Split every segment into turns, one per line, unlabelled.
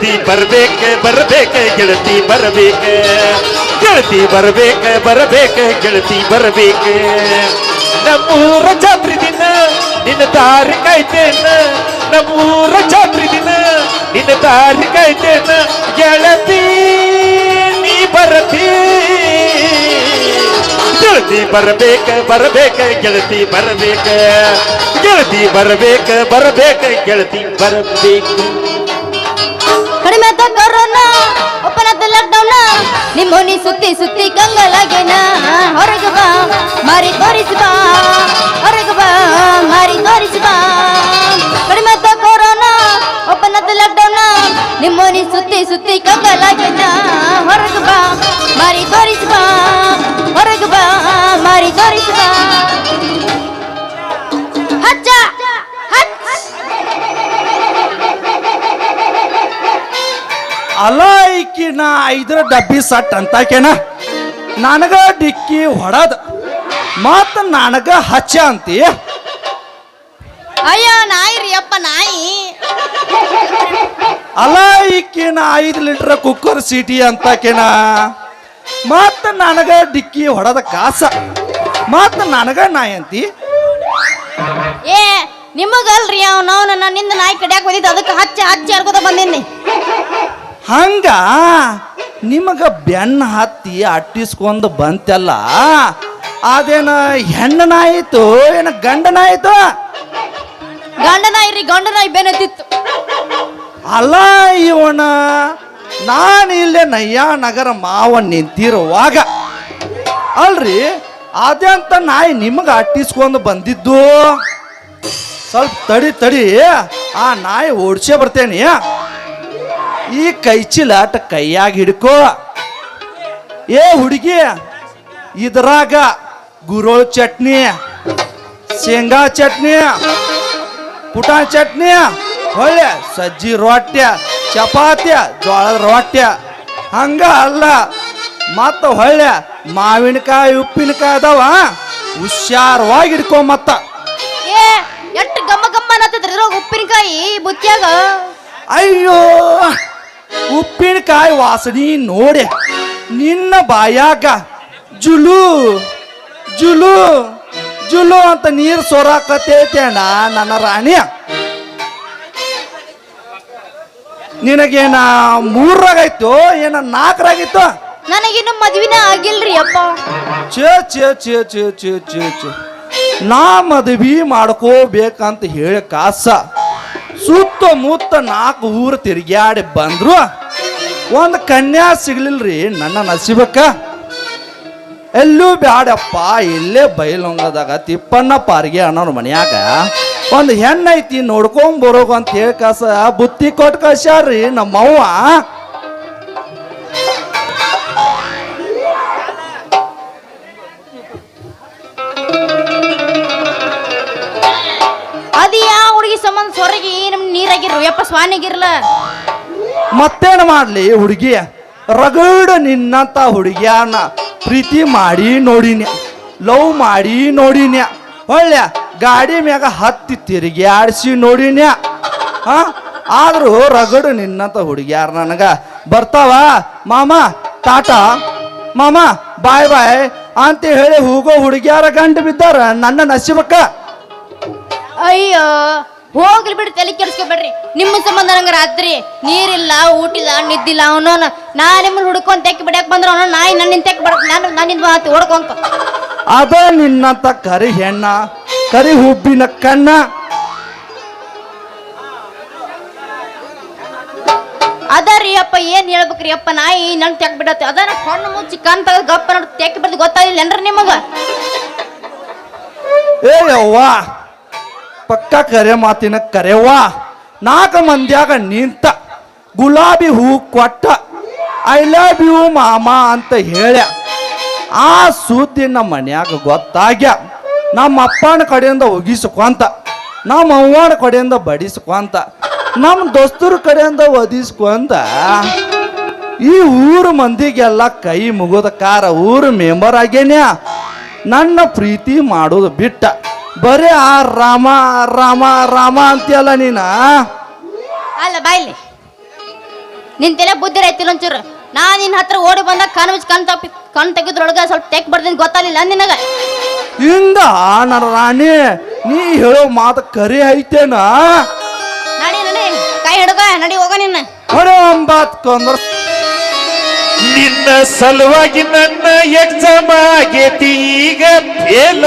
ಗೆಳತಿ ಬರ್ಬೇಕ ಬರ್ಬೇಕ, ಗೆಳತಿ ಬರಬೇಕೆ. ಗೆಳತಿ ಬರ್ಬೇಕ, ಬರಬೇಕೆ, ಗೆಳತಿ ಬರಬೇಕೆ. ನಮ್ಮೂರ ಜಾತ್ರೆ ದಿನ, ನಿನ್ನ ದಾರಿ ಕಾಯ್ತೇನ ನಮ್ಮೂರ ಜಾತ್ರೆ ದಿನ, ನಿನ್ನ ದಾರಿ ಕಾಯ್ತೇನ ಗೆಳತಿ, ನೀ ಬರತಿ. ಗೆಳತಿ ಬರಬೇಕ ಬರಬೇಕ, ಗೆಳತಿ ಬರಬೇಕ. ಗೆಳತಿ ಬರಬೇಕ ಬರಬೇಕ, ಗೆಳತಿ ಬರಬೇಕು.
ಕಡಿಮೆ ಆತ ಕೊರೋನಾ ಓಪನ್ ಆತ ಲಾಕ್ಡೌನ್ ನಿಮ್ಮನಿ ಸುತ್ತಿ ಸುತ್ತಿ ಕಂಗಲಾಗೇನ, ಹೊರಗೆ ಬಾ, ಮಾರಿ ತೋರಿಸಿ ಬಾ, ಹೊರಗೆ ಬಾ, ಮಾರಿ ತೋರಿಸಿ ಬಾ. ಕಡಿಮೆ ಆತ ಕೊರೋನಾ ಓಪನ್ ಆತ ಲಾಕ್ಡೌನ್ ನಿಮ್ಮನಿ ಸುತ್ತಿ ಸುತ್ತಿ ಕಂಗಲಾಗೇನ
ಅಲ್ಲ ಈಕಿ ನಾ ಐದರ ಡಬ್ಬಿ ಸಟ್ ಅಂತಾಕೇನ ನನಗ ಡಿಕ್ಕಿ ಹೊಡದ ಮತ್ತ ನನಗ ಹಚ್ಚ ಅಂತಿ.
ಅಯ್ಯೋ ನಾಯಿ ರೀ ಅಪ್ಪ ನಾಯಿ.
ಅಲಾಯ್ಕಿನ ಐದು ಲೀಟರ್ ಕುಕ್ಕರ್ ಸೀಟಿ ಅಂತಾಕೇನ ಮತ್ತ ನನಗ ಡಿಕ್ಕಿ ಹೊಡದ ಕಾಸ ಮತ್ತ ನನಗ ನಾಯಿ ಅಂತಿ.
ಏ ನಿಮಗಲ್ರಿ ನನ್ನ ನನ್ನಿಂದ ನಾಯಿ ಕಡಿಯಾಕ ಬಂದಿದ್ದು ಅದಕ್ಕೆ ಹಚ್ಚಿ ಹಚ್ಚಿ ಹರ್ಕೋತ ಬಂದೀನಿ
ಹಂಗ ನಿಮಗ ಬೆನ್ನ ಹತ್ತಿ ಅಟ್ಟಿಸ್ಕೊಂಡು ಬಂತಲ್ಲ ಅದೇನ ಹೆಣ್ಣನಾಯಿತು ಏನ ಗಂಡನಾಯಿತು?
ಗಂಡನಾಯ್ರಿ ಗಂಡನಾಯಿ ರೀ ಗಂಡ ನಾಯಿ ಬೆನ್ನತ್ತಿತ್ತು
ಅಲ್ಲ ಇವನ ನಾನು ಇಲ್ಲೇ ನಯ್ಯ ನಗರ ಮಾವ ನಿಂತಿರುವಾಗ ಅಲ್ರಿ ಅದಂತ ನಾಯಿ ನಿಮಗೆ ಅಟ್ಟಿಸ್ಕೊಂಡು ಬಂದಿದ್ದು? ಸ್ವಲ್ಪ ತಡಿ ತಡಿ ಆ ನಾಯಿ ಓಡಿಸೇ ಬರ್ತೇನೆ. ಈ ಕೈ ಚೀಲಾಟ ಕೈಯಾಗ ಹಿಡ್ಕೋ. ಏ ಹುಡುಗಿ ಇದ್ರಾಗ ಗುರೋಳ್ ಚಟ್ನಿ ಶೇಂಗಾ ಚಟ್ನಿ ಪುಟಾ ಚಟ್ನಿ ಹೊಳ್ಳೆ ಸಜ್ಜಿ ರೊಟ್ಟಿ ಚಪಾತಿ ಜೋಳದ ರೊಟ್ಟಿ. ಹಂಗ ಅಲ್ಲ ಮತ್ತ ಹೊಳ್ಳೆ ಮಾವಿನಕಾಯಿ ಉಪ್ಪಿನಕಾಯಿ ಅದಾವ. ಹುಷಾರವಾಗಿ ಹಿಡ್ಕೊ ಮತ್ತ.
ಎಷ್ಟು ಗಮ್ಮ ಗಮ್ಮ ಅನ್ನತ್ತಿದ್ರಿ ಉಪ್ಪಿನಕಾಯಿ ಬುತ್ತಿಯಾಗ?
ಅಯ್ಯೋ! ಉಪ್ಪಿನಕಾಯಿ ವಾಸನೆ ನೋಡಿ ನಿನ್ನ ಬಾಯಾಗ ಜುಲು ಜುಲು ಜುಲು ಅಂತ ನೀರು ಸೊರಾಕತೈತೇನ ನನ್ನ ರಾಣಿ. ನಿನಗೇನ ಮೂರಾಗಾಯ್ತು ಏನ ನಾಲ್ಕರಾಗಿತ್ತು?
ನನಗಿನ್ನು ಮದುವಿನ ಆಗಿಲ್ರಿ ಅಪ್ಪ.
ಚೇ ಚೇ ಚೇ ಚೇ ಚೇ ಚೇ ಚೇ ನಾ ಮದ್ವಿ ಮಾಡ್ಕೋಬೇಕಂತ ಹೇಳಿ ಕಾಸ ಸುತ್ತಮುತ್ತ ನಾಲ್ಕು ಊರು ತಿರುಗ್ಯಾಡಿ ಬಂದ್ರು. ಒಂದು ಕನ್ಯಾ ಸಿಗ್ಲಿಲ್ರಿ, ನನ್ನ ನಸಿಬಕ್ಕ. ಎಲ್ಲೂ ಬ್ಯಾಡಪ್ಪ, ಇಲ್ಲೇ ಬೈಲೊಂಗದಾಗ ತಿಪ್ಪಣ್ಣ ಪಾರಿಗೆ ಅಣ್ಣವ್ರ ಮನ್ಯಾಗ. ಒಂದು ಹೆಣ್ಣೈತಿ ನೋಡ್ಕೊಂಡ್ ಬರೋಗು ಅಂತ ಹೇಳಿ ಕಸ, ಬುತ್ತಿ ಕೊಟ್ಟು ಕಳ್ಸ್ಯಾರ್ರಿ ನಮ್ಮವ್ವ.
ಸಂಬಂಧ ಸೊರಗಿ ನಮ್ ನೀರಾಗಿರ್ರು. ಯಪ್ಪ ಸ್ವಾನಿಗಿರ್ಲ.
ಮತ್ತೇನು ಮಾಡ್ಲಿ ಹುಡುಗಿ? ರಗಡ ನಿನ್ನಂತ ಹುಡುಗಿಯನ್ನ ಪ್ರೀತಿ ಮಾಡಿ ನೋಡಿನ್ಯ ಲವ್ ಮಾಡಿ ನೋಡಿನ್ಯ ಒಳ್ಳೆ ಗಾಡಿ ಮ್ಯಾಗ ಹತ್ತಿ ತಿರುಗಿ ಆಡಿಸಿ ನೋಡಿನ್ಯ ಹಾ? ಆದ್ರೂ ರಗಡು ನಿನ್ನಂತ ಹುಡುಗಿಯಾರ ನನಗ ಬರ್ತಾವ? ಮಾಮ ಟಾಟಾ ಮಾಮ ಬಾಯ್ ಬಾಯ್ ಅಂತ ಹೇಳಿ ಹೋಗೋ ಹುಡುಗಿಯಾರ ಗಂಟು ಬಿದ್ದಾರ ನನ್ನ ನಸಿಬಕ್ಕ?
ಅಯ್ಯೋ ಹೋಗ್ಲಿ ಬಿಡಿ ತಲೆ ಕೆಡ್ಸ್ಕೊಬೇಡ್ರಿ. ನಿಮ್ಮ ಸಂಬಂಧ ನಂಗೆ ರಾತ್ರಿ ನೀರಿಲ್ಲ ಊಟಿಲ್ಲ ನಿದ್ದಿಲ್ಲ ಅವನೋನ ನಾ ನಿಮ್ಮ ಹುಡ್ಕೊಂಡ್ ತೆಕ್ಕಿ ಬಿಡಕ್ ಬಂದ್ರ ಅವನ ನಾಯಿ ನನ್ನಿಂದ ತೆಕ್ ಬಿಡಕ್ ನಾನು ನನ್ನಿಂದ ಮಾತು ಹೊಡ್ಕೊಂತ.
ಅದ ನಿನ್ನಂತ ಕರಿ ಹೆಣ್ಣ ಕರಿ ಹುಬ್ಬಿನ ಕಣ್ಣ.
ಅದ ರೀ ಅಪ್ಪ ಏನ್ ಹೇಳ್ಬೇಕ್ರಿ ಅಪ್ಪ ನಾಯಿ ನನ್ ತೆಕ್ ಬಿಡತ್ತೆ. ಅದನ್ನ ಕಣ್ಣು ಮುಚ್ಚಿ ಕಣ್ ತೆಗೆದು ಗಪ್ಪ ನೋಡಿ ತೆಕ್ಕಿ ಬಿಡ್ದು ಗೊತ್ತಾಗಿಲ್ಲ ಏನ್ರಿ ನಿಮಗ?
ಏ ಯವ್ವ ಪಕ್ಕ ಕರೆ ಮಾತಿನ ಕರೆವ್ವ. ನಾಲ್ಕು ಮಂದ್ಯಾಗ ನಿಂತ. ಗುಲಾಬಿ ಹೂ ಕೊಟ್ಟ. ಐ ಲವ್ ಯು ಮಾಮ ಅಂತ ಹೇಳ್ಯ. ಆ ಸುದ್ದಿ ನಮ್ಮ ಮನ್ಯಾಗ ಗೊತ್ತಾಗ್ಯ. ನಮ್ಮ ಅಪ್ಪನ ಕಡೆಯಿಂದ ಒಗಿಸ್ಕೊಂತ. ನಮ್ಮ ಅವ್ವನ ಕಡೆಯಿಂದ ಬಡಿಸ್ಕೊಂತ. ನಮ್ಮ ದೋಸ್ತರ ಕಡೆಯಿಂದ ಒದಿಸ್ಕೊಂತ. ಈ ಊರು ಮಂದಿಗೆಲ್ಲ ಕೈ ಮುಗಿದ ಕಾರ ಊರು ಮೆಂಬರ್ ಆಗೇನ್ಯ ನನ್ನ ಪ್ರೀತಿ ಮಾಡೋದು ಬಿಟ್ಟ. ಬರೀ ಆ ರಾಮ ರಾಮ ರಾಮ ಅಂತೀಯಲ್ಲ ನೀನ?
ಅಲ್ಲ ಬಾಯ್ಲಿ ನಿನ್ ತಲೆ ಬುದ್ಧಿ ರೈತಿಲ್ಲ ಒಂಚೂರು. ನಾ ನಿನ್ನ ಹತ್ರ ಓಡಿ ಬಂದ ಕಣ್ ಮುಚ್ಚಿ ಕಣ್ ತಪ್ಪಿ ಕಣ್ ತೆಗೆದ್ರೊಳಗ ಸ್ವಲ್ಪ ತೆಕ್ ಬರ್ದಿನ್ ಗೊತ್ತಾಗಿಲ್ಲ ನಿನಗ.
ಹಿಂಗ ನನ್ನ ರಾಣಿ ನೀ ಹೇಳೋ ಮಾತು ಕರಿ ಐತೇನ?
ನಡಿ ನಡಿ. ಕೈ ಹಿಡ್ಕ ನಡಿ ಹೋಗ ನಿನ್ನ.
ಹೊಡೆ ಕೊಂದ್ರ.
ನಿನ್ನ ಸಲುವಾಗಿ ನನ್ನ ಎಕ್ಸಾಮ್ ಆಗೇತಿ ಈಗ ಫೇಲ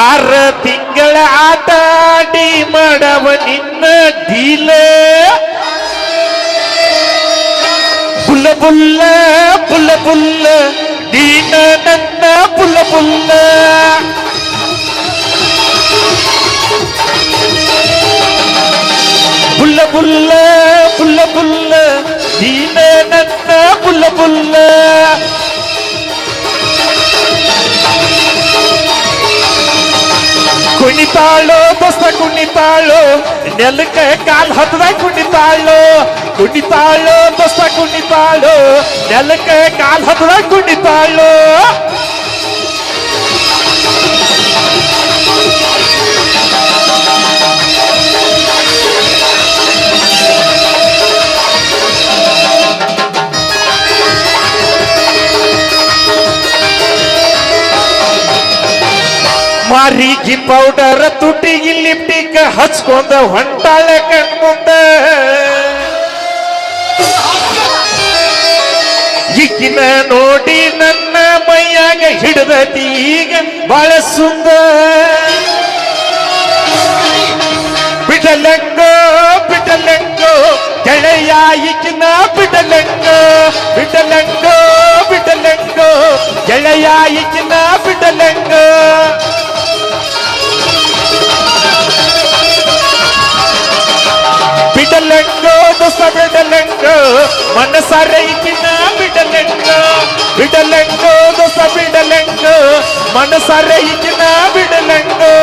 ಆರ ತಿಂಗಳ ಆಟ ಆಡಿ ಮಾಡವ ನಿನ್ನ ಡೀಲ ಬುಲ್ಲ ಬುಲ್ಲ ಬುಲ್ಲ ಬುಲ್ಲ ನೀನ ನನ್ನ ಬುಲ್ಲ ಬುಲ್ಲ ಬುಲ್ಲ ಬುಲ್ಲ ಬುಲ್ಲ ಬುಲ್ಲ ನೀನ ನನ್ನ ಬುಲ್ಲ ಬುಲ್ಲ ಕುಣಿತಾಳೋ ದೋಸ್ತ ಕುಣಿತಾಳೋ ನೆಲಕ್ಕ ಕಾಲ್ ಹತ್ತದ ಕುಣಿತಾಳೋ ಕುಣಿತಾಳೋ ದೋಸ್ತ ಕುಣಿತಾಳೋ ನೆಲಕ್ಕ ಕಾಲ್ ಹತ್ತದ ಕುಣಿತಾಳೋ ಮಾರಿಗೆ ಪೌಡರ್ ತುಟಿಗಿ ಲಿಪ್ಟಿಕ್ ಹಚ್ಕೊಂಡ ಹೊಂಟಾಳೆ ಕಣ್ಮುಂದ. ಈಗಿನ ನೋಡಿ ನನ್ನ ಮೈಯಾಗ ಹಿಡಿದ ಈಗ ಬಹಳ ಸುಂದರ. ಬಿಡಲಂಗೋ ಬಿಡಲಂಗೋ, ಗೆಳೆಯ ಈಗಿನ ಬಿಡಲಂಗೋ ಬಿಡಲಂಗೋ ಬಿಡಲಂಗೋ, ಗೆಳೆಯ ಈಗಿನ ಬಿಡಲಂಗೋ. ಬಿಡಲಂಗೋ, ದೋಸ್ತ ಬಿಡಲಂಗೋ ಮನಸಾರ ಈಗಿನ ಬಿಡಲಂಗೋ ಬಿಡಲಂಗೋ, ದೋಸ್ತ ಬಿಡಲಂಗೋ ಮನಸಾರ ಈಗಿನ ಬಿಡಲಂಗೋ.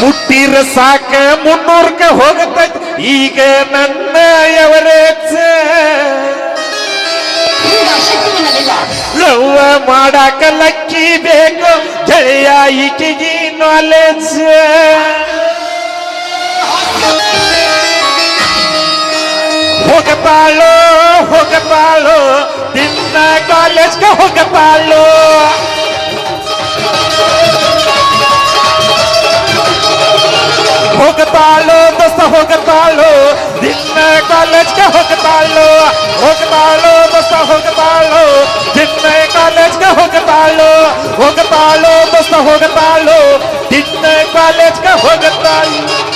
ಮುಟ್ಟಿರ ಸಾಕ ಮುನ್ನೂರ್ಕ ಹೋಗತೈತಿ. ಈಗ ನನ್ನ ಎವರೇಜ್ ಲವ್ವ ಮಾಡಾಕ ಲಕ್ಕಿ ಬೇಕು ಗೆಳೆಯ ಈಕಿಗಿ ನಾಲೆಜ್ ಹೋಗತಾಳೋ ಹೋಗತಾಳೋ ದಿನ ಕಾಲೇಜ್ಗೆ ಹೋಗತಾಳೋ ಹೋಗತಾಳೋ ದೋಸ್ತ ಹೋಗತಾಳೋ ದಿನ ಕಾಲೇಜ್ಗೆ ಹೋಗತಾಳೋ कॉलेज का होकर पालो होकर पालो दोस्तों होकर पालो। डिटनेट कॉलेज का
होकर पालो।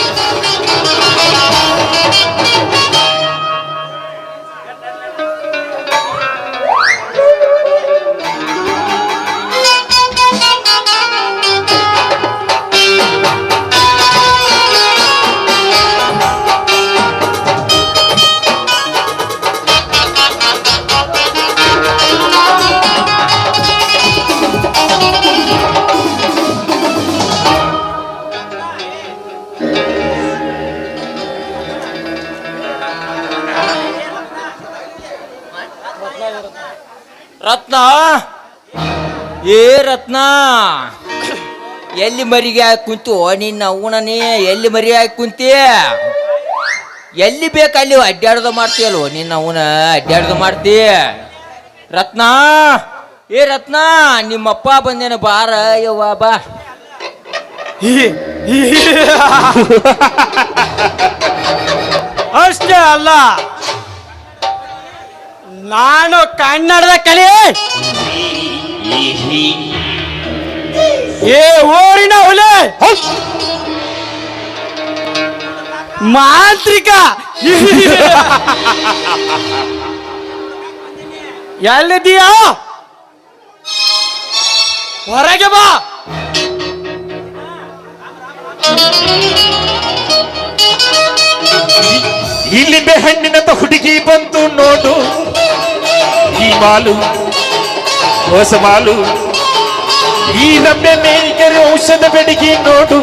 ಏ ರತ್ನ! ಎಲ್ಲಿ ಮರಿಗೆ ಹಾಕಿ ಕುಂತು? ನಿನ್ನ ಅವನನೇ ಎಲ್ಲಿ ಮರಿ ಹಾಕಿ ಕುಂತಿ? ಎಲ್ಲಿ ಬೇಕು ಅಲ್ಲಿ ಅಡ್ಡಾಡ್ದು ಮಾಡ್ತೀಯಲ್ವ ನಿನ್ನ ಅವನ ಅಡ್ಡಾಡ್ದು ಮಾಡ್ತಿ? ರತ್ನ! ಏ ರತ್ನ! ನಿಮ್ಮಪ್ಪ ಬಂದೇನ ಬಾರ, ಯವ್ವ, ಬಾ.
ಅಷ್ಟೇ ಅಲ್ಲ. ನಾನು ಕನ್ನಡದ ಕಲೆ. ಏ ಓರಿನ ಹುಲೆ! ಮಾಂತ್ರಿಕ! ಎಲ್ಲಿದ್ದೀಯಾ? ಹೊರಗೆ ಬಾ!
ಇಲ್ಲಿಂದ ತ ಹುಡುಗಿ ಬಂತು ನೋಡು. ಈ ಮಾಲು ಹೊಸ ಮಾಲು ಈ ನಮ್ಮೆ ಮೇಲಿಗೆರೆ ಔಷಧ ಬೆಡಗಿ ನೋಡು.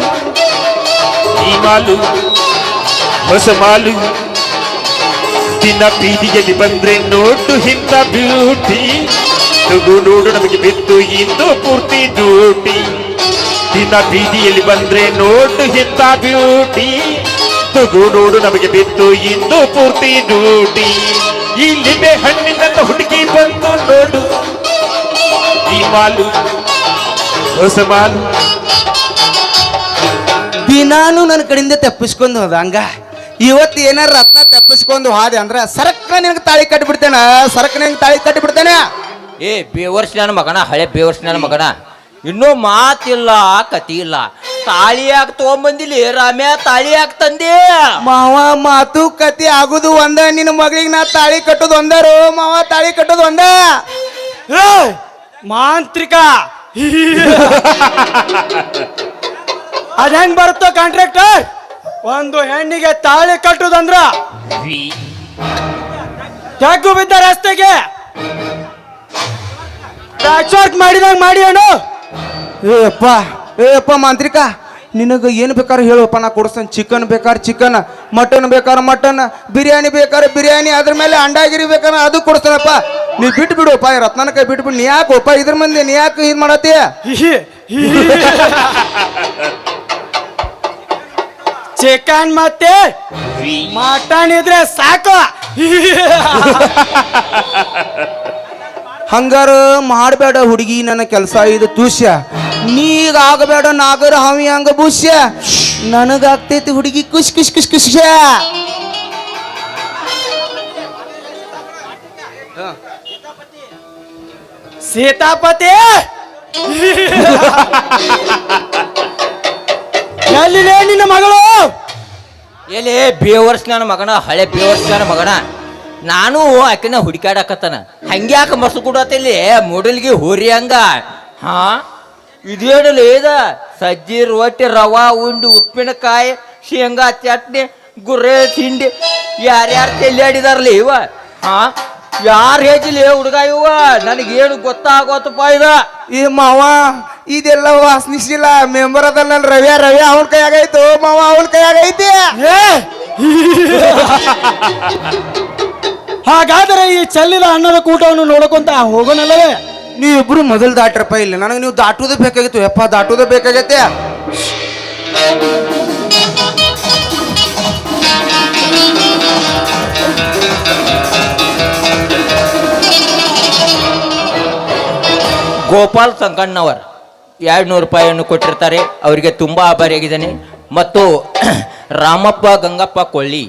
ಈ ಮಾಲು ಹೊಸ ಮಾಲು ದಿನ ಬೀದಿಯಲ್ಲಿ ಬಂದ್ರೆ ನೋಡು ಹಿಂದ ಬ್ಯೂಟಿ. ನುಗು ನೋಡು ನಮಗೆ ಬಿದ್ದು ಇಂದು ಪೂರ್ತಿ ಡ್ಯೂಟಿ. ದಿನ ಬೀದಿಯಲ್ಲಿ ಬಂದ್ರೆ ನೋಡು ಹಿಂದ ಬ್ಯೂಟಿ. ನುಗು ನೋಡು ನಮಗೆ ಬಿದ್ದು ಇಂದು ಪೂರ್ತಿ ಡ್ಯೂಟಿ. ಈ ಲಿಂಬೆ ಹಣ್ಣಿನ ಹುಡುಗಿ ಬಂತು ನೋಡು.
ದಿನಾನು ನನ್ನ ಕಡೆಯಿಂದ ತಪ್ಪಿಸ್ಕೊಂಡು ಹೋದ ಹಂಗ ಇವತ್ತು ಏನಾರ ರತ್ನ ತಪ್ಪಿಸ್ಕೊಂಡು ಹೋದೆ ಅಂದ್ರೆ ಸರಕ್ಕ ನಿನಗೆ ತಾಳಿ ಕಟ್ಟಿಬಿಡ್ತೇನೆ ಸರಕ್ಕ ನಿನಗೆ ತಾಳಿ ಕಟ್ಟಿಬಿಡ್ತೇನೆ
ಏ ಬೇವರ್ಸ್ ನನ್ನ ಮಗನ ಹಳೆ ಬೇವರ್ಸ್ ನನ್ನ ಮಗನ. ಇನ್ನೂ ಮಾತಿಲ್ಲ ಕತಿ ಇಲ್ಲ. ತಾಳಿ ಯಾಕೆ ತಗೊಂಬಂದಿಲ್ಲ ರಾಮ್ಯ ತಾಳಿ ಯಾಕೆ ತಂದೆ.
ಮಾವ ಮಾತು ಕತಿ ಆಗುದು ಒಂದ ನಿನ್ನ ಮಗಳಿಗೆ ನಾ ತಾಳಿ ಕಟ್ಟೋದು ಒಂದರು ಮಾವ ತಾಳಿ ಕಟ್ಟೋದು ಒಂದ.
ಮಾಂತ್ರಿಕ. ಅದ್ ಹೆಂಗ್ ಬರುತ್ತೋ ಕಾಂಟ್ರಾಕ್ಟರ್ ಒಂದು ಹೆಣ್ಣಿಗೆ ತಾಳಿ ಕಟ್ಟುದಂದ್ರ? ತಗ್ಗು ಬಿದ್ದ ರಸ್ತೆಗೆ. ವರ್ಕ್ ಮಾಡಿದಾಗ ಮಾಡಿ ಅಣ್ಣ.
ಏ ಅಪ್ಪ ಏ ಅಪ್ಪ ಮಾಂತ್ರಿಕ. ನಿನಗೆ ಏನು ಬೇಕಾದ್ರೆ ಹೇಳುವಪ್ಪ ನಾ ಕೊಡಿಸ್ತೇನೆ. ಚಿಕನ್ ಬೇಕಾದ್ರೆ ಚಿಕನ್ ಮಟನ್ ಬೇಕಾದ್ರೆ ಮಟನ್ ಬಿರಿಯಾನಿ ಬೇಕಾದ್ರೆ ಬಿರಿಯಾನಿ ಅದ್ರ ಮೇಲೆ ಅಂಡಾಗಿರಿ ಬೇಕಾದ್ರೆ ಅದು ಕೊಡಿಸ್ತಾನಪ್ಪ ನೀ ಬಿಟ್ಟು ಬಿಡುವಪ್ಪ ಈ ರತ್ನನ ಕೈ ಬಿಟ್ಟು ಬಿಡು ನೀ ಯಾಕಪ್ಪ ಇದ್ರ ಮಂದಿ ನೀ ಯಾಕೆ ಇದು ಮಾಡತ್ತೀಯ?
ಚಿಕನ್ ಮತ್ತೆ ಮಟನ್ ಇದ್ರೆ ಸಾಕು.
ಹಂಗಾರ ಮಾಡಬೇಡ ಹುಡುಗಿ ನನ್ನ ಕೆಲಸ ಇದು ತುಷ್ಯ. ನೀಗ ಆಗಬೇಡ ನಾಗರ ಹಾವಿ ಹಂಗ ಬುಷ್ಯ ನನಗಾಗ್ತೈತಿ ಹುಡುಗಿ ಖುಷ್ ಖುಷ್ ಖುಷ್ ಖುಷ್ಯ
ಸೀತಾಪತಿ. ಎಲ್ಲಿದೆ ನಿನ್ನ ಮಗಳು?
ಎಲ್ಲಿ ಬೇವರ್ಸ್ ನನ್ನ ಮಗನ ಹಳೆ ಬೇವರ್ಸ್ ನನ್ನ ಮಗನ. ನಾನು ಆಕಿನ ಹುಡುಕಾಡಕತ್ತಾನ ಹಂಗ್ಯಾಕ ಮಸು ಕೊಡತ್ತಿಲ್ಲಿ ಮೂಡಲ್ಗಿ ಹೋರಿ ಹಂಗ. ಹಾ? ಇದೇನಲ್ಲ ಇದ? ಸಜ್ಜಿ ರೊಟ್ಟಿ ರವಾ ಉಂಡು ಉಪ್ಪಿನಕಾಯಿ ಶೇಂಗಾ ಚಟ್ನಿ ಗುರ್ರೆ ತಿಂಡಿ. ಯಾರ್ಯಾರು ತೆಲ್ಲಾಡಿದಾರಲಿ ಇವ? ಹಾ ಯಾರು ಹೇಜಿಲ್ಲ ಹುಡುಗ ಇವ? ನನಗೇನು ಗೊತ್ತಾಗೋತಪ್ಪ ಇದ?
ಈ ಮಾವ ಇದೆಲ್ಲ ವಾಸನಿಸಿಲ್ಲ. ಮೆಂಬರ್ ಅದಲ್ಲ ರವ್ಯ ರವ್ಯ ಅವನ ಕೈಯಾಗೈತು. ಮಾವ ಅವನ ಕೈಯಾಗೈತಿ.
ಹಾಗಾದ್ರೆ ಹಾಗಾದರೆ ಈ ಚಲ್ಲಿದ ಅನ್ನದ ಕೂಟವನ್ನು ನೋಡಕೊಂತ ಹೋಗೋನಲ್ಲವೇ?
ನೀವು ಇಬ್ರು ಮೊದಲು ದಾಟ್ರಪ್ಪ, ಇಲ್ಲ, ನನಗೆ ನೀವು ದಾಟುವುದೇ ಬೇಕಾಗಿತ್ತು. ಯಪ್ಪ, ದಾಟುವುದೇ ಬೇಕಾಗೈತೆ.
ಗೋಪಾಲ್ ಸಂಕಣ್ಣವರ್ ಎರಡು ನೂರು ರೂಪಾಯಿಯನ್ನು ಕೊಟ್ಟಿರ್ತಾರೆ. ಅವರಿಗೆ ತುಂಬ ಆಭಾರಿಯಾಗಿದ್ದೇನೆ ಮತ್ತು ರಾಮಪ್ಪ, ಗಂಗಪ್ಪ, ಕೊಳ್ಳಿ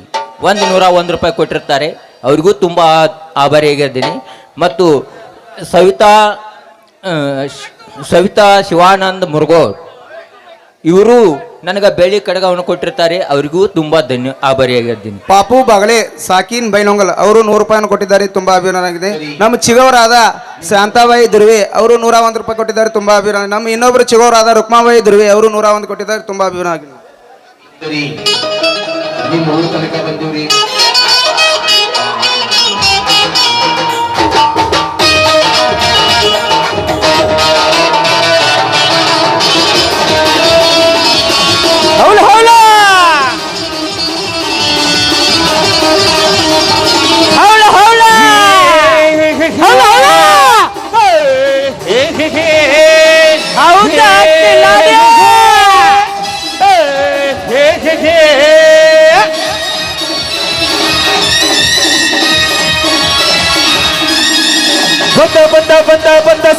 ಒಂದು ನೂರ ಒಂದು ರೂಪಾಯಿ ಕೊಟ್ಟಿರ್ತಾರೆ. ಅವರಿಗೂ ತುಂಬ ಆಭಾರಿಯಾಗಿದ್ದೀನಿ ಮತ್ತು ಸವಿತಾ ಸವಿತಾ ಶಿವಾನಂದ್ ಮುರುಗೋಡ್ ಇವರು ನನಗೆ ಬೆಳ್ಳಿ ಕಡಗವನ್ನು ಕೊಟ್ಟಿರ್ತಾರೆ ಅವರಿಗೂ ತುಂಬ ಧನ್ಯ ಆಭಾರಿಯಾಗಿದ್ದೀನಿ.
ಪಾಪು ಬಾಗಲೆ ಸಾಕಿನ್ ಬೈನೊಂಗಲ್ ಅವರು ನೂರು ರೂಪಾಯಿ ಕೊಟ್ಟಿದ್ದಾರೆ ತುಂಬಾ ಆಗಿದೆ ನಮ್ಮ ಚಿಗವರಾದ ಶಾಂತಾಬಾಯಿ ದುರ್ವೆ ಅವರು ನೂರ ಒಂದು ರೂಪಾಯಿ ಕೊಟ್ಟಿದ್ದಾರೆ ತುಂಬ ಅಭಿಮಾನ ನಮ್ಮ ಇನ್ನೊಬ್ಬರು ಚಿಗವರಾದ ರುಕ್ಮಾಬಾಯಿ ದುರ್ವೆ ಅವರು ನೂರ ಒಂದು ಕೊಟ್ಟಿದ್ದಾರೆ ತುಂಬ ಅಭಿಮಾನ
ಹೌಲ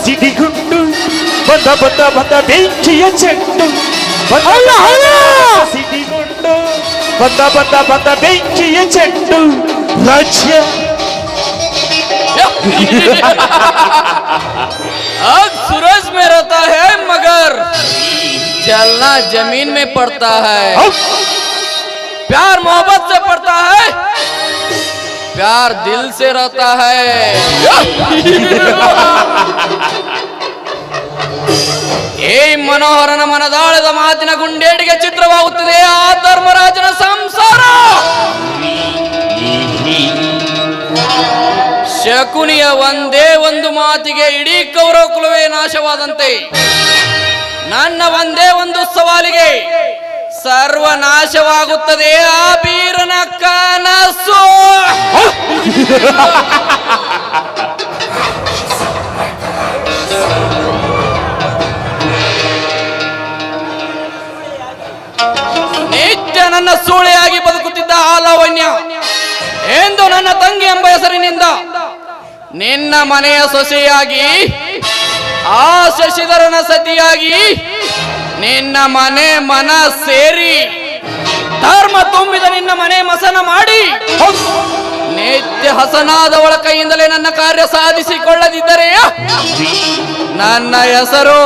జిడి గుండు బద బద బద బెంచియ చెట్టు సిడి గుండు బద బద బద బెంచియ చెట్టు రాజ్య
अब सूरज में रहता है मगर जलना ज़मीन में पड़ता है। प्यार मोहब्बत से पड़ता है प्यार दिल से रहता है। ಈ ಮನೋಹರನ ಮನದಾಳದ ಮಾತಿನ ಗುಂಡೇಡಿಗೆ ಚಿತ್ರವಾಗುತ್ತದೆ ಆ ಧರ್ಮರಾಜನ ಸಂಸಾರ. ಶಕುನಿಯ ಒಂದೇ ಒಂದು ಮಾತಿಗೆ ಇಡೀ ಕೌರವ ಕುಲವೇ ನಾಶವಾದಂತೆ. ನನ್ನ ಒಂದೇ ಒಂದು ಸವಾಲಿಗೆ ಸರ್ವನಾಶವಾಗುತ್ತದೆ ಆ ಬೀರನ ಕನಸು. ನನ್ನ ಸೂಳೆಯಾಗಿ ಬದುಕುತ್ತಿದ್ದ ಆ ಲಾವಣ್ಯ. ಎಂದು ನನ್ನ ತಂಗಿ ಎಂಬ ಹೆಸರಿನಿಂದ ನಿನ್ನ ಮನೆಯ ಸೊಸೆಯಾಗಿ, ಆ ಶಶಿಧರನ ಸತಿಯಾಗಿ ನಿನ್ನ ಮನೆ ಮನ ಸೇರಿ ಧರ್ಮ ತುಂಬಿದ ನಿನ್ನ ಮನೆ ಮಸನ ಮಾಡಿ ನಿತ್ಯ ಹಸನಾದವಳ ಕೈಯಿಂದಲೇ ನನ್ನ ಕಾರ್ಯ ಸಾಧಿಸಿಕೊಳ್ಳದಿದ್ದರೆ ನನ್ನ ಹೆಸರು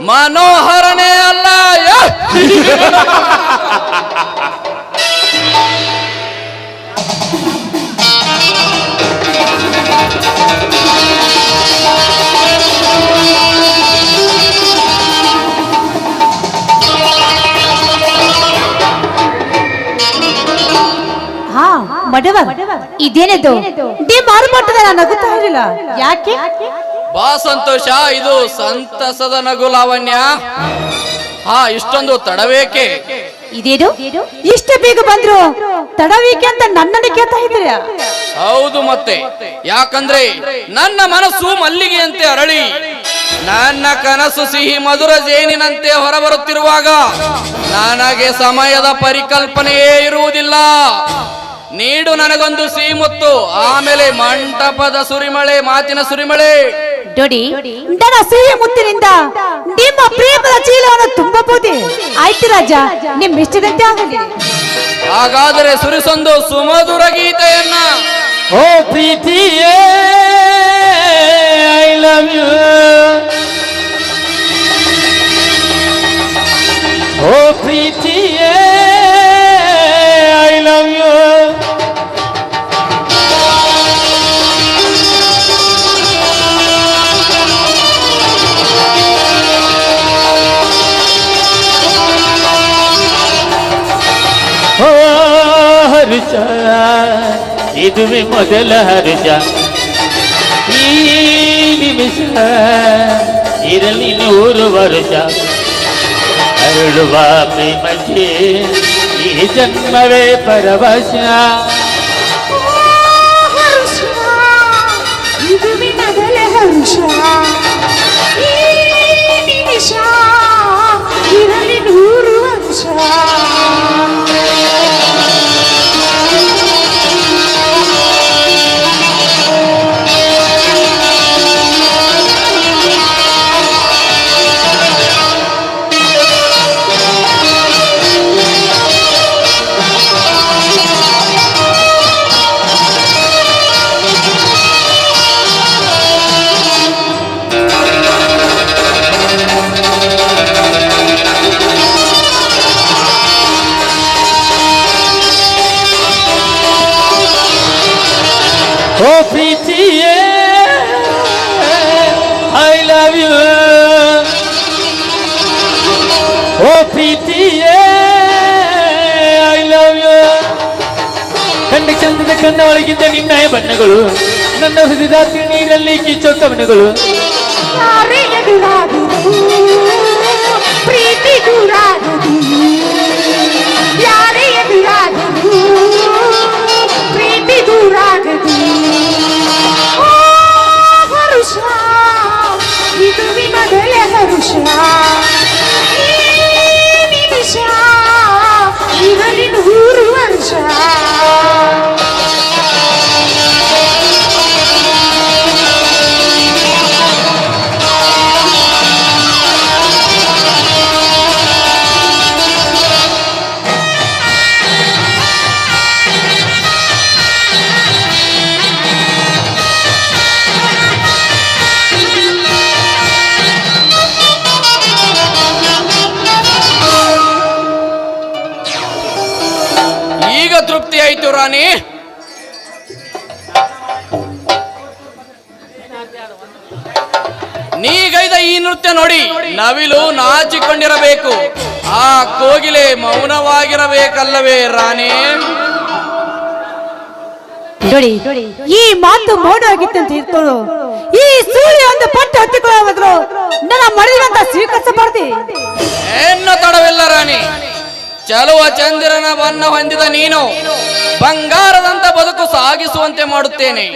ಮನೋಹರನೇ ಅಲ್ಲ
ಹಾ ಮಡವ ಇದೇನದು? ಡಿ ಮಾರುಮಟ್ಟದ ನಗುತ್ತಾ ಇರಲಿಲ್ಲ? ಯಾಕೆ?
ಬಾ ಸಂತೋಷ ಇದು ಸಂತಸದ ನಗು ಲಾವಣ್ಯ. ಹಾ ಇಷ್ಟೊಂದು ತಡವೇಕೆ?
ಇದೇನು? ಇಷ್ಟ ಬೇಗ ಬಂದ್ರು? ತಡವೇಕೆ ಅಂತ ನನ್ನನ್ನು ಕೇಳ್ತಾ ಇದ್ದೀರಾ?
ಹೌದು ಮತ್ತೆ. ಯಾಕಂದ್ರೆ ನನ್ನ ಮನಸ್ಸು ಮಲ್ಲಿಗೆಯಂತೆ ಅರಳಿ ನನ್ನ ಕನಸು ಸಿಹಿ ಮಧುರ ಜೇನಿನಂತೆ ಹೊರಬರುತ್ತಿರುವಾಗ ನನಗೆ ಸಮಯದ ಪರಿಕಲ್ಪನೆಯೇ ಇರುವುದಿಲ್ಲ. ನೀಡು ನನಗೊಂದು ಸಿಹಿ ಮುತ್ತು ಆಮೇಲೆ ಮಂಟಪದ ಸುರಿಮಳೆ ಮಾತಿನ ಸುರಿಮಳೆ.
ಡೋಡಿ ನನ್ನ ಸಿಹಿ ಮುತ್ತಿನಿಂದ ನಿಮ್ಮ ಪ್ರೇಮದ ಚೀಲವನ್ನು ತುಂಬಬಹುದೇ? ಆಯ್ತು ರಾಜ ನಿಮ್ ಇಷ್ಟದಂತೆ ಆಗಲಿ.
ಹಾಗಾದರೆ ಸುರಿಸೊಂದು ಸುಮಧುರ ಗೀತೆಯನ್ನ.
ಓ ಪ್ರೀತಿಯೇ ಐ ಲವ್ ಯು. ಓ ಪ್ರೀತಿಯೇ ಐ ಲವ್ ಯು. ಇದುವೆ ಮೊದಲ ಹರುಷ ಈ ನಿಮಿಷ ಇರಲಿ ನೂರು ವರುಷ ಅರಳುವ ಪ್ರೇಮಕ್ಕೆ ಈ ಜನ್ಮವೇ ಪರವಶ ಓ ಬಣ್ಣಗಳು. ನನ್ನ ಹೃದಯ ನೀರಲ್ಲಿ ಕಿಚ್ಚೋ ಕವನಗಳು
ಈ
ನೃತ್ಯ ನೋಡಿ ನವಿಲು ನಾಚಿಕೊಂಡಿರಬೇಕು. ಆ ಕೋಗಿಲೆ ಮೌನವಾಗಿರಬೇಕಲ್ಲವೇ ರಾಣಿ?
ನೋಡಿ ಈ ಮಾತು ಮೌನ ಆಗಿತ್ತಂತ ಇರ್ತೋಳು ಈ ಸೂರ್ಯ ಒಂದು ಪಟ್ಟು ಹತ್ತಿಕೊಳ್ಳೋದ್ರು ನನ್ನ ಮಡಿದಂತ ಸ್ವೀಕರಿಸಬಾರ್ದು.
ಏನು ತಡವಿಲ್ಲ ರಾಣಿ. ಚಲುವ ಚಂದಿರನ ಬಣ್ಣ ಹೊಂದಿದ ನೀನು ಬಂಗಾರದಂತ ಬದುಕು ಸಾಗಿಸುವಂತೆ ಮಾಡುತ್ತೇನೆ.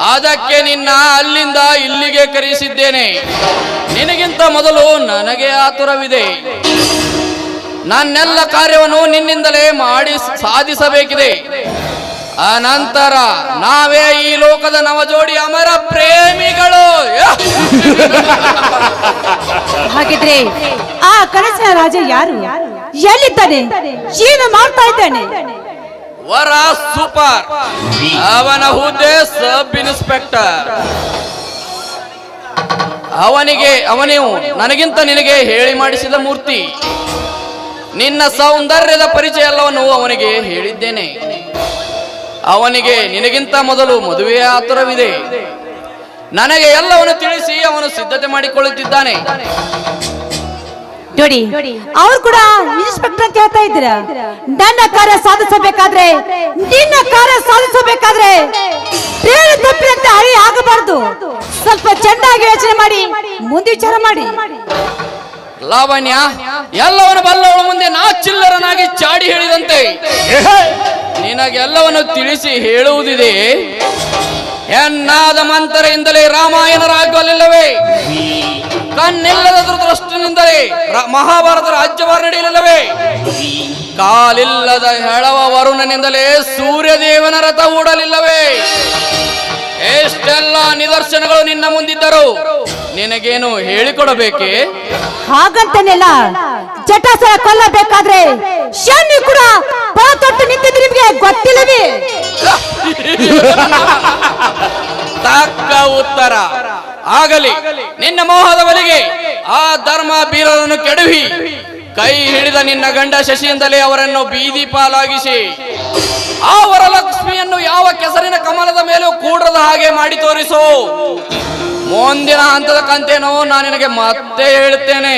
ಅದಕ್ಕೆ ನಿನ್ನ ಅಲ್ಲಿಂದ ಇಲ್ಲಿಗೆ ಕರೆಯಿಸಿದ್ದೇನೆ. ನಿನಗಿಂತ ಮೊದಲು ನನಗೆ ಆತುರವಿದೆ. ನನ್ನೆಲ್ಲ ಕಾರ್ಯವನ್ನು ನಿನ್ನಿಂದಲೇ ಮಾಡಿ ಸಾಧಿಸಬೇಕಿದೆ. ಅನಂತರ ನಾವೇ ಈ ಲೋಕದ ನವಜೋಡಿ ಅಮರ ಪ್ರೇಮಿಗಳು!
ಹಾಗಿದ್ರೆ ಆ ಕನಸಿನ ರಾಜ ಯಾರು? ಎಲ್ಲಿದ್ದಾನೆ? ಏನು ಮಾಡ್ತಾ ಇದ್ದಾನೆ.
ವರ ಸೂಪರ್. ಅವನ ಹುದ್ದೆ ಸಬ್ ಇನ್ಸ್ಪೆಕ್ಟರ್. ಅವನಿಗೆ ಅವನಿವು ನನಗಿಂತ ನಿನಗೆ ಹೇಳಿ ಮಾಡಿಸಿದ ಮೂರ್ತಿ. ನಿನ್ನ ಸೌಂದರ್ಯದ ಪರಿಚಯ ಎಲ್ಲವನ್ನು ಅವನಿಗೆ ಹೇಳಿದ್ದೇನೆ. ಅವನಿಗೆ ನಿನಗಿಂತ ಮೊದಲು ಮದುವೆಯ ಆತುರವಿದೆ. ನನಗೆ ಎಲ್ಲವನ್ನು ತಿಳಿಸಿ ಅವನು ಸಿದ್ಧತೆ ಮಾಡಿಕೊಳ್ಳುತ್ತಿದ್ದಾನೆ.
ನೋಡಿ ಅವ್ರು ಕೂಡ ಇನ್ಸ್ಪೆಕ್ಟರ್ ಅಂತ ಹೇಳ್ತಾ ಇದ್ದೀರಾ? ನನ್ನ ಕಾರ್ಯ ಸಾಧಿಸಬೇಕಾದ್ರೆ ನಿನ್ನ ಕಾರ್ಯ ಸಾಧಿಸಬೇಕಾದ್ರೆ ಬೇರೆ ತಪ್ಪಿನಂತೆ ಹಳಿ ಆಗಬಾರ್ದು. ಸ್ವಲ್ಪ ಚೆನ್ನಾಗಿ ಯೋಚನೆ ಮಾಡಿ ಮುಂದೆ ವಿಚಾರ ಮಾಡಿ.
ಲಾವಣ್ಯ ಎಲ್ಲವನ್ನು ಬಲ್ಲವಳ ಮುಂದೆ ನಾ ಚಿಲ್ಲರನಾಗಿ ಚಾಡಿ ಹೇಳಿದಂತೆ. ನಿನಗೆಲ್ಲವನ್ನು ತಿಳಿಸಿ ಹೇಳುವುದಿದೆ. ಎನ್ನಾದ ಮಂತರೆಯಿಂದಲೇ ರಾಮಾಯಣ ರಾಜ್ಯವಲ್ಲಿಲ್ಲವೇ ಕಣ್ಣಿಲ್ಲದ ದೃಷ್ಟಿನಿಂದಲೇ ಮಹಾಭಾರತ ರಾಜ್ಯಭಾರ ನಡೆಯಲಿಲ್ಲವೇ? ಕಾಲಿಲ್ಲದ ಹೆಳವ ವರುಣನಿಂದಲೇ ಸೂರ್ಯದೇವನ ರಥ ಓಡಲಿಲ್ಲವೇ ಎಷ್ಟೆಲ್ಲ ನಿದರ್ಶನಗಳು ನಿನ್ನ ಮುಂದಿದ್ದರು ನಿನಗೇನು ಹೇಳಿಕೊಡಬೇಕೆ?
ಹಾಗಂತನೆಲ್ಲ ಜಟಾಸರ ಕೊಲ್ಲಬೇಕಾದ್ರೆ ಶನಿ ಕೂಡ ಬಾತೊಟ್ಟು ತೊಟ್ಟು ನಿಂತಿದ್ದು ನಿಮಗೆ ಗೊತ್ತಿಲ್ಲವೇ?
ತಕ್ಕ ಉತ್ತರ. ಆಗಲಿ. ನಿನ್ನ ಮೋಹದ ಬಲಿಗೆ ಆ ಧರ್ಮ ಬೀರರನ್ನು ಕೆಡವಿ. ಕೈ ಹಿಡಿದ ನಿನ್ನ ಗಂಡ ಶಶಿಯಿಂದಲೇ ಅವರನ್ನು ಬೀದಿ ಪಾಲಾಗಿಸಿ. ಆ ವರಲಕ್ಷ್ಮಿಯನ್ನು ಯಾವ ಕೆಸರಿನ ಕಮಲದ ಮೇಲೂ ಕೂಡದ ಹಾಗೆ ಮಾಡಿ ತೋರಿಸು. ಮುಂದಿನ ಹಂತದ ಕಂತೇನೋ ನಾನು ನಿನಗೆ ಮತ್ತೆ ಹೇಳ್ತೇನೆ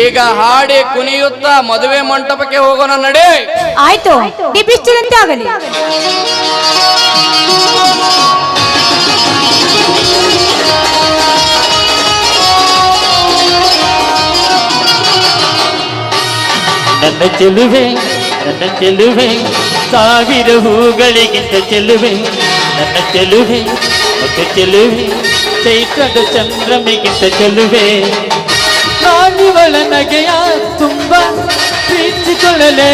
ಈಗ ಹಾಡಿ ಕುಣಿಯುತ್ತಾ ಮದುವೆ ಮಂಟಪಕ್ಕೆ ಹೋಗೋಣ ನಡೆ.
ಆಯ್ತು ಆಗಲಿ
ನನ್ನ ಚೆಲುವೆ ನನ್ನ ಚೆಲುವೆ, ಸಾವಿರ ಹೂಗಳಿಗಿಂತ ಚೆಲುವೆ. ನನ್ನ ಚೆಲುವೆ ಮತ್ತು ಚೆಲುವೆ, ಚೈತ್ರದ ಚಂದ್ರಮೆಗಿಂತ ಚೆಲುವೆ. ನಾನಿವಳ ನಗೆಯ ತುಂಬ ಪ್ರೀತಿಕೊಳ್ಳಲೇ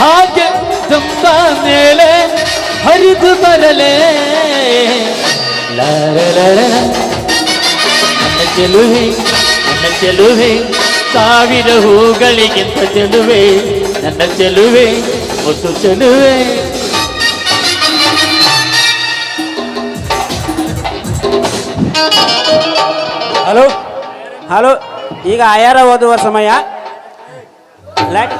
ಹಾಗೆ ತುಂಬ ಮೇಲೆ ಹರಿದು ಬರಲೇ. ನನ್ನ ಚೆಲುವೆ ನನ್ನ ಚೆಲುವೆ, ಸಾವಿರ ಹೂಗಳಿಗಿಂತ ಚೆಲುವೆ. ನನ್ನ ಚೆಲುವೆ ಮುತ್ತು ಚೆಲುವೆ.
ಹಲೋ ಹಲೋ, ಈಗ ಆಯಾರ ಓದುವ ಸಮಯ. ಲೈಟ್